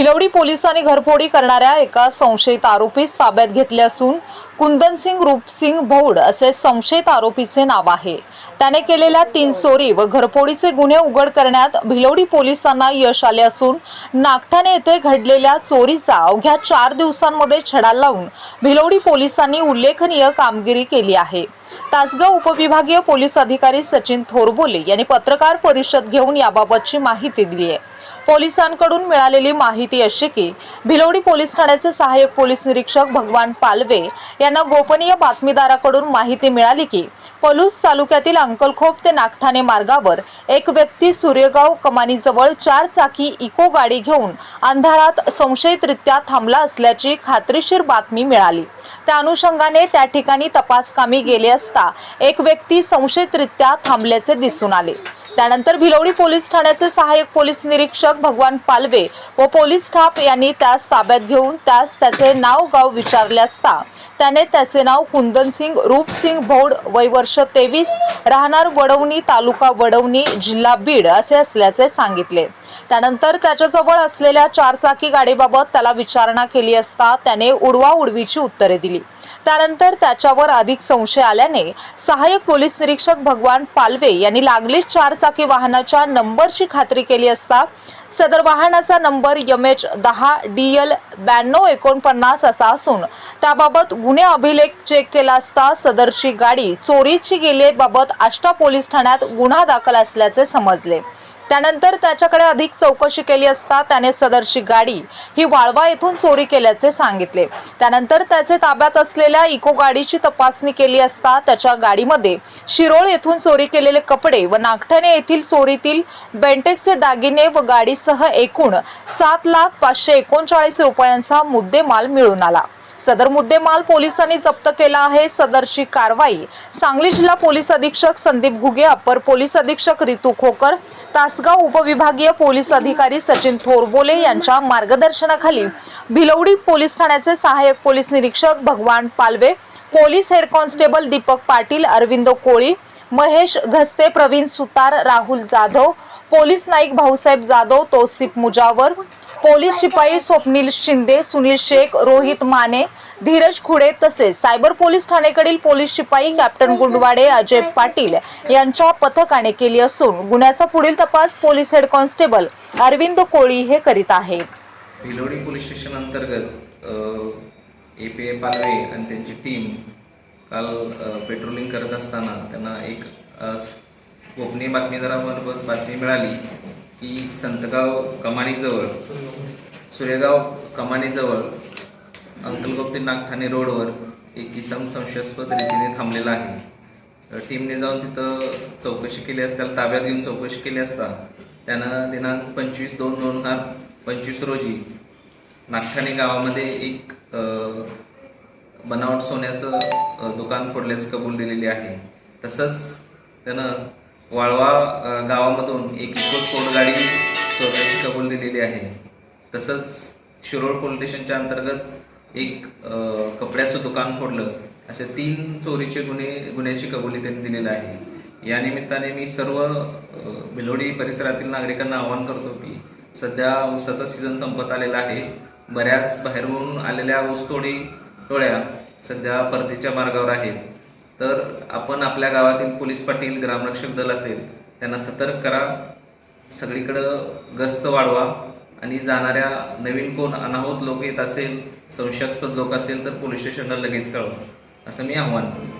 भिलवडी पोलिसांनी घरफोडी करणाऱ्या एका संशयित आरोपीस ताब्यात घेतले असून कुंदनसिंग रूपसिंग भौड असे संशयित आरोपीचे नाव आहे. त्याने केलेल्या तीन चोरी व घरफोडीचे गुन्हे उघड करण्यात भिलवडी पोलिसांना यश आले असून नागठाणे येथे घडलेल्या चोरीचा अवघ्या चार दिवसांमध्ये छडा लावून भिलवडी पोलिसांनी उल्लेखनीय कामगिरी केली आहे. तासगाव उपविभागीय पोलीस अधिकारी सचिन थोरबोले यांनी पत्रकार परिषद घेऊन याबाबतची माहिती दिली आहे. पोलिसांकडून मिळालेली माहिती अशी की भिलोडी पोलीस ठाण्याचे सहाय्यक पोलीस निरीक्षक भगवान पालवे यांना गोपनीय बातमीदाराकडून माहिती मिळाली की पलूस तालुक्यातील अंकलखोप ते नागठाणे मार्गावर एक व्यक्ती सूर्यगाव कमानीजवळ चार चाकी इको गाडी घेऊन अंधारात संशयितरित्या थांबला असल्याची खात्रीशीर बातमी मिळाली. त्या अनुषंगाने त्या ठिकाणी तपासकामी गेले असता एक व्यक्ती संशयितरित्या थांबल्याचे दिसून आले. त्यानंतर भिलवडी पोलीस ठाण्याचे सहाय्यक पोलीस निरीक्षक भगवान पालवे व पोलीस ठाप यांनी त्यास ताब्यात घेऊन त्यास त्याचे नाव गाव विचारले असता त्याने त्याचे नाव कुंदनसिंग रूपसिंग भौड वय वर्ष तेवीस राहणार वडवणी तालुका वडवणी जिल्हा बीड असे असल्याचे सांगितले. त्यानंतर त्याच्याजवळ असलेल्या चारचाकी गाडीबाबत त्याला विचारणा केली असता त्याने उडवा उडवीची उत्तरे दिली. त्यानंतर त्याच्यावर अधिक संशय आल्याने सहाय्यक पोलीस निरीक्षक भगवान पालवे यांनी लागलीच चारचाकी वाहनाच्या नंबरची खात्री केली असता सदर वाहनाचा नंबर एम एच दहा डी एल ब्याण्णव एकोणपन्नास असा असून त्याबाबत गुन्हे अभिलेख चेक केला असता सदरची गाडी चोरीची गेल्याबाबत आष्टा पोलीस ठाण्यात गुन्हा दाखल असल्याचे समजले. त्यानंतर त्याच्याकडे अधिक चौकशी केली असता त्याने सदरची गाडी ही वाळवा येथून चोरी केल्याचे सांगितले. त्यानंतर त्याचे ताब्यात असलेल्या इको गाडीची तपासणी केली असता त्याच्या गाडीमध्ये शिरोळ येथून चोरी केलेले कपडे व नागठाणे येथील चोरीतील बेंटेक्सचे दागिने व गाडीसह एकूण सात लाख पाचशे एकोणचाळीस रुपयांचा मुद्देमाल मिळून आला. सदर मुद्देमाल पोलिसांनी जप्त केला आहे. सदरची कारवाई सांगली जिल्हा पोलीस अधीक्षक संदीप घुगे अप्पर पोलीस अधीक्षक रितू खोकर तासगाव उपविभागीय पोलीस अधिकारी सचिन थोरबोले यांच्या मार्गदर्शनाखाली भिलवडी पोलीस ठाण्याचे सहाय्यक पोलीस निरीक्षक Bhagwan Palve police head constable Deepak Patil Arvind Koli Mahesh Ghaste Pravin Sutar Rahul Jadhav police Naik Bhausaheb Jadhav Tosif Mujawar police शिपाई स्वप्नील शिंदे सुनील शेख रोहित माने धीरज खुडे तसेच सायबर पोलीस ठाणेकडील पोलीस शिपाई कॅप्टन गुंडवाडे अजय पाटील यांच्या पथकाने केली असून गुन्ह्याचा पुढील तपास police head constable Arvind Koli हे करीत आहेत भिलोरी पोलीस स्टेशन अंतर्गत ए पी ए पालवे आणि त्यांची टीम काल पेट्रोलिंग करत असताना त्यांना एक गोपनीय बातमीदारामार्फत बातमी मिळाली. की संतगाव कमानीजवळ सुरेगाव कमानीजवळ अंकलगोप ते नागठाणे रोडवर एक इसम संशयास्पद रीतीने थांबलेला आहे. टीमने जाऊन तिथं चौकशी केली असता त्याला ताब्यात घेऊन चौकशी केली असता त्यानं दिनांक पंचवीस दोन दोन हजार पंचवीस रोजी नागठाणे गावामध्ये एक बनावट सोन्याचं दुकान फोडल्याची कबूल दिलेली आहे. तसंच त्यानं वाळवा गावामधून एक इको स्पोर्ट गाडी चोरण्याची कबूल दिलेली आहे. तसंच शिरोळ पोलीस स्टेशनच्या अंतर्गत एक कपड्याचं दुकान फोडलं. असे तीन चोरीचे गुन्हे गुन्ह्याची कबुली त्यांनी दिलेली आहे. या निमित्ताने मी सर्व अ, भिलोडी परिसरातील नागरिकांना आवाहन करतो की सध्या ऊसाचा सीझन संपत आलेला आहे. बऱ्याच बाहेरून आलेल्या ऊसतोडी टोळ्या सध्या परतीच्या मार्गावर आहेत. तर आपण आपल्या गावातील पोलीस पाटील ग्रामरक्षक दल असेल त्यांना सतर्क करा. सगळीकडं गस्त वाढवा आणि जाणाऱ्या नवीन कोण अनाहूत लोक येत असेल संशयास्पद लोक असेल तर पोलीस स्टेशनला लगेच कळवा. असं मी आव्हान करतो.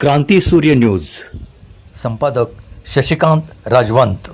क्रांती सूर्य न्यूज. संपादक शशिकांत राजवंत.